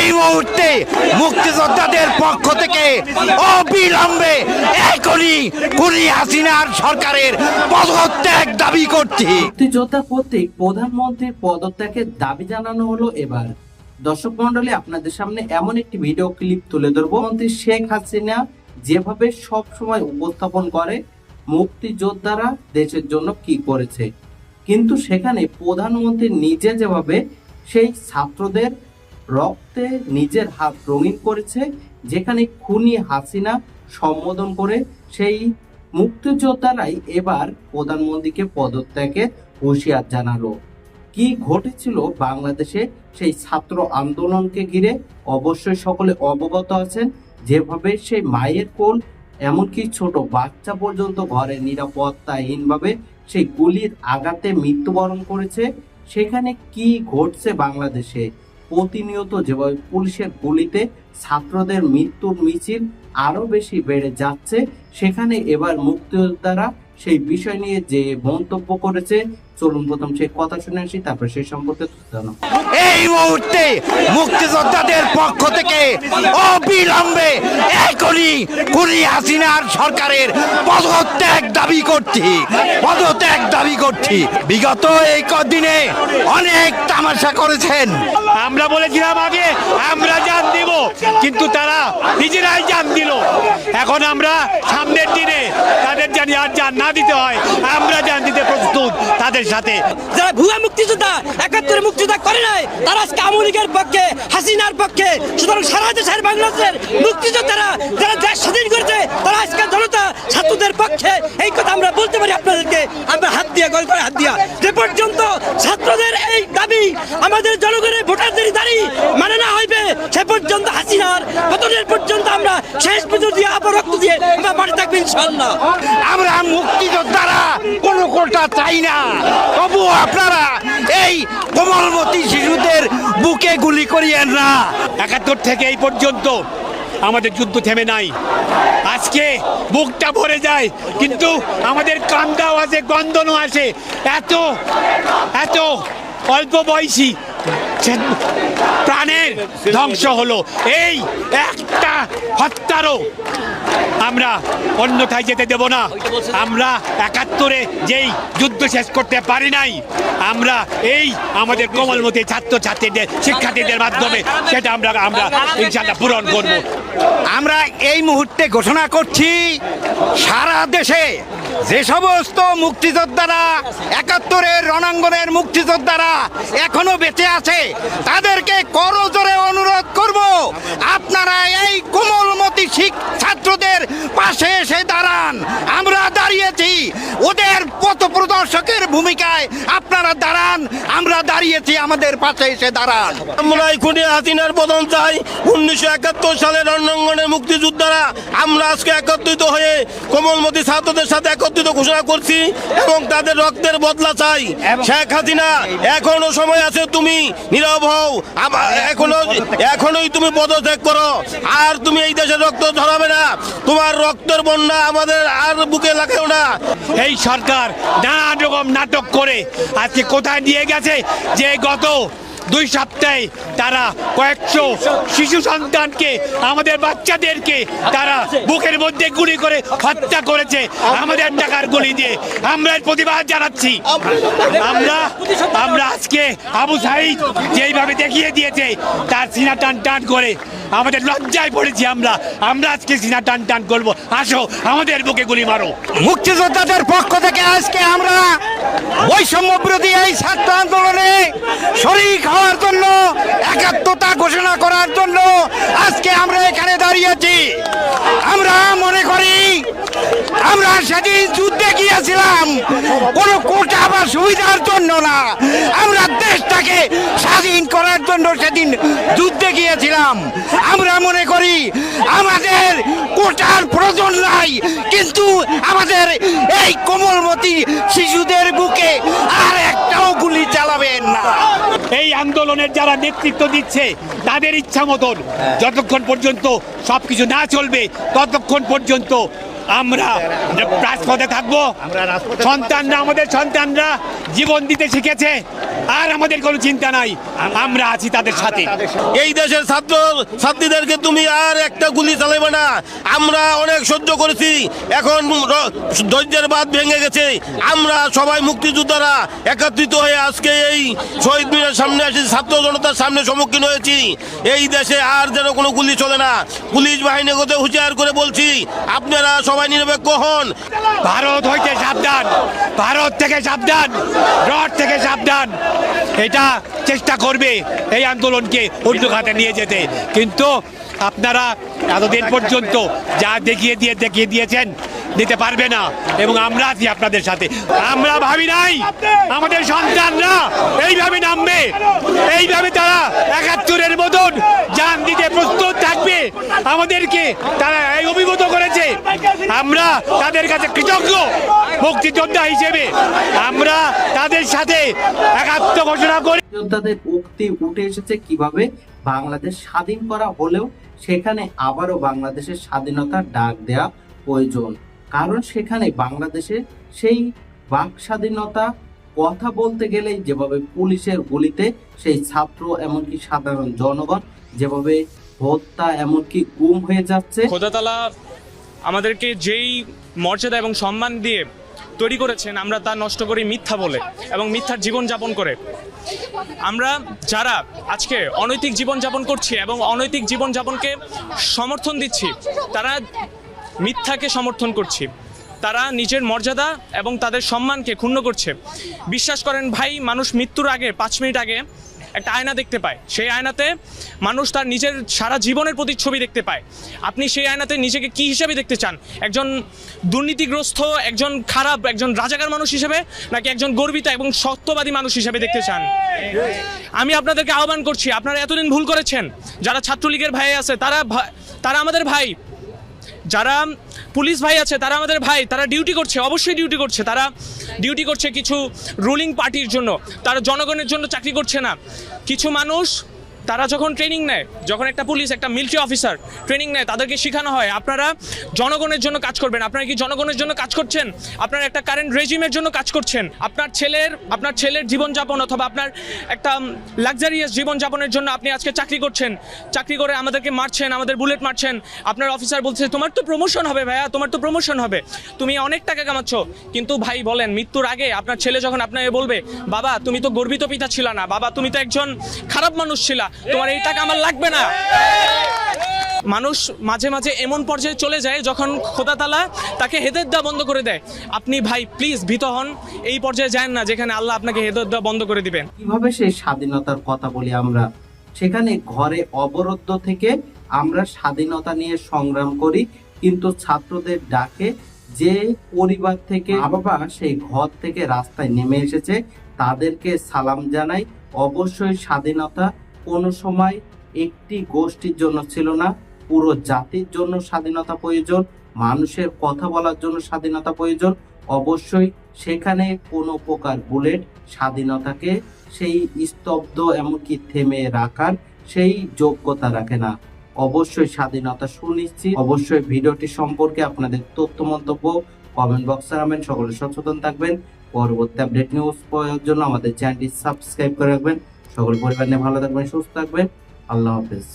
এই মুহূর্তে মুক্তিযোদ্ধাদের পক্ষ থেকে অবিলম্বে এখনই কুলি হাসিনার সরকারের পদত্যাগ দাবি করছি। মুক্তিযোদ্ধা কর্তৃক প্রধানমন্ত্রীর পদত্যাগের দাবি জানানো হলো এবার। দর্শক মন্ডলী আপনাদের সামনে এমন একটি ভিডিও ক্লিপ তুলে ধরবো। মন্ত্রী শেখ হাসিনা যেভাবে সব সময় উপস্থাপন করে, মুক্তিযোদ্ধারা দেশের জন্য কি করেছে। কিন্তু সেখানে প্রধানমন্ত্রী নিজে যেভাবে সেই ছাত্রদের রক্তে নিজের হাত রঙিন করেছে, যেখানে খুনি হাসিনা সম্বোধন করে সেই মুক্তিযোদ্ধারাই এবার প্রধানমন্ত্রীকে পদত্যাগে হুঁশিয়ার জানালো। কি ঘটেছিল বাংলাদেশে সেই ছাত্র আন্দোলনকে ঘিরে? অবশ্যই সকলে অবগত আছেন, যেভাবে সেই মায়ের কোল, এমনকি ছোট বাচ্চা পর্যন্ত ঘরে নিরাপত্তাহীনভাবে সেই গুলির আঘাতে মৃত্যুবরণ করেছে। সেখানে কি ঘটছে বাংলাদেশে? প্রতিনিয়ত যেভাবে পুলিশের গুলিতে ছাত্রদের মৃত্যুর মিছিল আরও বেশি বেড়ে যাচ্ছে, সেখানে এবার মুক্তিযোদ্ধারা সেই বিষয় নিয়ে যে মন্তব্য করেছে চলুন প্রথম সেই কথা শুনে আসি তারপর সেই সম্পর্কে জানো এই মুহূর্তে মুক্তিযোদ্ধাদের পক্ষ থেকে অবিলম্বে এখনই কুলি হাসিনার সরকারের পদত্যাগ দাবি করছি পদত্যাগ দাবি করছি। বিগত এই কদিনে অনেক তামাশা করেছেন। আমরা বলেছিলাম আগে আমরা জান দিব কিন্তু তারা নিজেরাই জান দিল। এখন আমরা সামনের দিনে তাদের জানি আর জান না দিতে হয় আমরা তাদের সাথে। যারা ভুয়া মুক্তিযোদ্ধা, একাত্তরে মুক্তিযোদ্ধা করে নাই, তারা আজকে আওয়ামী লীগের পক্ষে, হাসিনার পক্ষে, সুতরাং সারা দেশের বাংলাদেশের মুক্তিযোদ্ধারা যারা দেশ স্বাধীন করেছে, তারা আজকে জনতা, ছাত্রদের পক্ষে এই কথা আমরা বলতে পারি আপনাদেরকে। আমরা হাত দিয়ে গল করে হাত দিয়া। যে পর্যন্ত ছাত্রদের এই দাবি আমাদের জনগণের ভোটারদের দাবি মানে না হইবে, সে পর্যন্ত হাসিনার পতনের পর্যন্ত আমরা শেষ পুজো দিয়ে আবার রক্ত দিয়ে আমরা মাঠে থাকব ইনশাল্লাহ আমরা মুক্তিযোদ্ধারা কোনো কোটা চাই না। তবু আপনারা এই কোমলমতি শিশুদের বুকে গুলি করিয়েন না। একাত্তর থেকে এই পর্যন্ত আমাদের যুদ্ধ থেমে নাই। আজকে বুকটা ভরে যায় কিন্তু আমাদের কান্দাও আছে গন্ধনও আছে এত এত অল্প বয়সী প্রাণের ধ্বংস হলো। এই একটা হত্যারও আমরা অন্যথায় যেতে দেব না। আমরা একাত্তরে যেই যুদ্ধ শেষ করতে পারি নাই, আমরা এই আমাদের কোমলমতি ছাত্র ছাত্রীদের শিক্ষার্থীদের মাধ্যমে সেটা আমরা আমরা ইনশাল্লাহ পূরণ করব। আমরা এই মুহূর্তে ঘোষণা করছি, সারা দেশে যে সমস্ত মুক্তিযোদ্ধারা, একাত্তরের রণাঙ্গনের মুক্তিযোদ্ধারা এখনও বেঁচে আছে তাদেরকে করজোরে অনুরোধ করব আপনারা এই কোমলমতি শিখ ছাত্রদের পাশে এসে দাঁড়ান আমরা দাঁড়িয়েছি ওদের পথ প্রদর্শকের ভূমিকায় আপনারা দাঁড়ান আমরা দাঁড়িয়েছি আমাদের পাশে এসে দাঁড়ান। আমরা খুনি হাসিনার পতন চাই। উনিশশো একাত্তর সালের রণাঙ্গনের মুক্তিযোদ্ধারা আমরা আজকে একত্রিত হয়ে কোমলমতি ছাত্রদের সাথে একত্রিত ঘোষণা করছি এবং তাদের রক্তের বদলা চাই। শেখ হাসিনা এখনও সময় আছে তুমি নীরব হও। এখনও এখনোই তুমি পদত্যাগ করো। আর তুমি এই দেশের রক্ত ধরাবে না। তোমার রক্তের বন্যা আমাদের আর বুকে লাগাও না। এই সরকার নানান রকম নাটক করে আজকে কোথায় নিয়ে গেছে? যে গত দুই সপ্তাহে তারা কয়েকশো শিশু সন্তানকে, আমাদের বাচ্চাদেরকে তারা বুকের মধ্যে গুলি করে হত্যা করেছে। আমাদের টাকার গুলি দিয়ে আমরা প্রতিবাদ জানাচ্ছি। আমরা আমরা আজকে আবু সাইদ যেইভাবে দেখিয়ে দিয়েছে, তার সিনা টান টান করে আমাদের লজ্জায় পড়েছি আমরা। আমরা আজকে সিনা টান টান করব। আসো, আমাদের বুকে গুলি মারো। মুক্তিযোদ্ধাদের পক্ষ থেকে আজকে আমরা বৈষম্য বিরোধী এই ছাত্র আন্দোলনে শরিক হওয়ার জন্য, একাত্মতা ঘোষণা করার জন্য আজকে আমরা এখানে দাঁড়িয়েছি আমরা মনে করি, আমরা সেদিন যুদ্ধে গিয়েছিলাম, কোনো কোটা বা সুবিধার জন্য না। আমরা দেশটাকে স্বাধীন করার জন্য সেদিন যুদ্ধে গিয়েছিলাম। আমরা মনে করি আমাদের কোটার প্রয়োজন নাই কিন্তু আমাদের এই কোমলমতি শিশুদের বুকে আর একটাও গুলি চালাবেন না। এই আন্দোলনের যারা নেতৃত্ব দিচ্ছে তাদের ইচ্ছা মতন যতক্ষণ পর্যন্ত সবকিছু না চলবে ততক্ষণ পর্যন্ত আমরা রাজপথে থাকব। সন্তানরা আমাদের সন্তানরা জীবন দিতে শিখেছে। আর আমাদের কোনো চিন্তা নাই। আমরা আছি তাদের সাথে। এই দেশের ছাত্র ছাত্রীদেরকে তুমি আর একটা গুলি চালাবে না। আমরা অনেক সহ্য করেছি। এখন র- ধৈর্যের বাদ ভেঙে গেছে। আমরা সবাই মুক্তিযোদ্ধারা একত্রিত হয়ে আজকে এই শহীদ মিনার সামনে আসি ছাত্র জনতার সামনে সম্মুখীন হয়েছি। এই দেশে আর যেন কোনো গুলি চলে না। পুলিশ বাহিনী কথা হুঁশিয়ার করে বলছি আপনারা সবাই নিরপেক্ষ হন। ভারত হইতে সাবধান। ভারত থেকে সাবধান। রড থেকে সাবধান। এটা চেষ্টা করবে এই আন্দোলনকে অন্য খাতে নিয়ে যেতে। কিন্তু আপনারা এতদিন পর্যন্ত যা দেখিয়ে দিয়ে দেখিয়ে দিয়েছেন দিতে পারবে না এবং আমরা আছি আপনাদের সাথে। আমরা ভাবি নাই, আমাদের সন্তানরা এইভাবে নামবে, এইভাবে তারা একাত্তরের মতন জান দিতে প্রস্তুত থাকবে আমাদেরকে তারা অভিভূত করেছে। আমরা তাদের কাছে কৃতজ্ঞ মুক্তিযোদ্ধা হিসেবে। আমরা তাদের সাথে একাত্ম ঘোষণা করি। যোদ্ধাদের উক্তি উঠে এসেছে কীভাবে? বাংলাদেশ স্বাধীন করা হলেও সেখানে আবারও বাংলাদেশের স্বাধীনতার ডাক দেয়া প্রয়োজন। কারণ সেখানে বাংলাদেশে সেই বাক স্বাধীনতা কথা বলতে গেলেই যেভাবে পুলিশের গুলিতে সেই ছাত্র, এমনকি সাধারণ জনগণ যেভাবে হত্যা এমনকি গুম হয়ে যাচ্ছে। খোদাতালা আমাদেরকে যেই মর্যাদা এবং সম্মান দিয়ে তৈরি করেছেন, আমরা তা নষ্ট করি মিথ্যা বলে এবং মিথ্যার জীবন যাপন করে। আমরা যারা আজকে অনৈতিক জীবন যাপন করছি এবং অনৈতিক জীবন যাপনকে সমর্থন দিচ্ছি, তারা মিথ্যাকে সমর্থন করছি। তারা নিজের মর্যাদা এবং তাদের সম্মানকে ক্ষুণ্ণ করছে। বিশ্বাস করেন ভাই, মানুষ মৃত্যুর আগে, পাঁচ মিনিট আগে একটা আয়না দেখতে পায়। সেই আয়নাতে মানুষ তার নিজের সারা জীবনের প্রতিচ্ছবি দেখতে পায়। আপনি সেই আয়নাতে নিজেকে কি হিসাবে দেখতে চান? একজন দুর্নীতিগ্রস্ত, একজন খারাপ, একজন রাজাকার মানুষ হিসেবে, নাকি একজন গর্বিত এবং সত্যবাদী মানুষ হিসেবে দেখতে চান? আমি আপনাদেরকে আহ্বান করছি, আপনারা এতদিন ভুল করেছেন। যারা ছাত্রলীগের ভাই আছে, তারা তারা আমাদের ভাই। যারা পুলিশ ভাই আছে, তারা আমাদের ভাই, তারা ডিউটি করছে, অবশ্যই ডিউটি করছে। তারা ডিউটি করছে কিছু রুলিং পার্টির জন্য। তারা জনগণের জন্য চাকরি করছে না। কিছু মানুষ তারা যখন ট্রেনিং নেয়, যখন একটা পুলিশ একটা মিলিটারি অফিসার ট্রেনিং নেয়, তাদেরকে শেখানো হয়, আপনারা জনগণের জন্য কাজ করবেন। আপনারা কি জনগণের জন্য কাজ করছেন? আপনারা একটা কারেন্ট রেজিমের জন্য কাজ করছেন। আপনার ছেলের আপনার ছেলের জীবনযাপন অথবা আপনার একটা লাক্সারিয়াস জীবনযাপনের জন্য আপনি আজকে চাকরি করছেন। চাকরি করে আমাদেরকে মারছেন, আমাদের বুলেট মারছেন। আপনার অফিসার বলছে, তোমার তো প্রমোশন হবে ভাইয়া, তোমার তো প্রমোশন হবে। তুমি অনেক টাকা কামাচ্ছ। কিন্তু ভাই বলেন, মৃত্যুর আগে আপনার ছেলে যখন আপনাকে বলবে, বাবা, তুমি তো গর্বিত পিতা ছিল না। বাবা, তুমি তো একজন খারাপ মানুষ ছিলা। তোমার এই টাকা আমার লাগবে না। মানুষ মাঝে মাঝে এমন পর্যায়ে চলে যায় যখন খোদা তালা তাকে হেদের দেওয়া বন্ধ করে দেয়। আপনি ভাই প্লিজ ভীত হন। এই পর্যায়ে যান না, যেখানে আল্লাহ আপনাকে হেদের দেওয়া বন্ধ করে দিবেন। কীভাবে সেই স্বাধীনতার কথা বলি আমরা? সেখানে ঘরে অবরুদ্ধ থেকে আমরা স্বাধীনতা নিয়ে সংগ্রাম করি, কিন্তু ছাত্রদের ডাকে যে পরিবার থেকে বাবা সেই ঘর থেকে রাস্তায় নেমে এসেছে, তাদেরকে সালাম জানাই। অবশ্যই স্বাধীনতা কোনো সময় একটি গোষ্ঠীর জন্য ছিল না, পুরো জাতির জন্য স্বাধীনতা প্রয়োজন, মানুষের কথা বলার জন্য স্বাধীনতা প্রয়োজন। অবশ্যই সেখানে কোনো প্রকার বুলেট স্বাধীনতাকে সেই স্তব্ধ এমনকি থেমে রাখার সেই যোগ্যতা রাখে না। অবশ্যই স্বাধীনতা সুনিশ্চিত। অবশ্যই ভিডিওটি সম্পর্কে আপনাদের তথ্য, মন্তব্য কমেন্ট বক্সে রাখবেন সকলে সচেতন থাকবেন। পরবর্তী আপডেট নিউজ পাওয়ার জন্য আমাদের চ্যানেলটি সাবস্ক্রাইব করে রাখবেন। সকল পরিবার নিয়ে ভালো থাকবেন সুস্থ থাকবেন। আল্লাহ হাফেজ।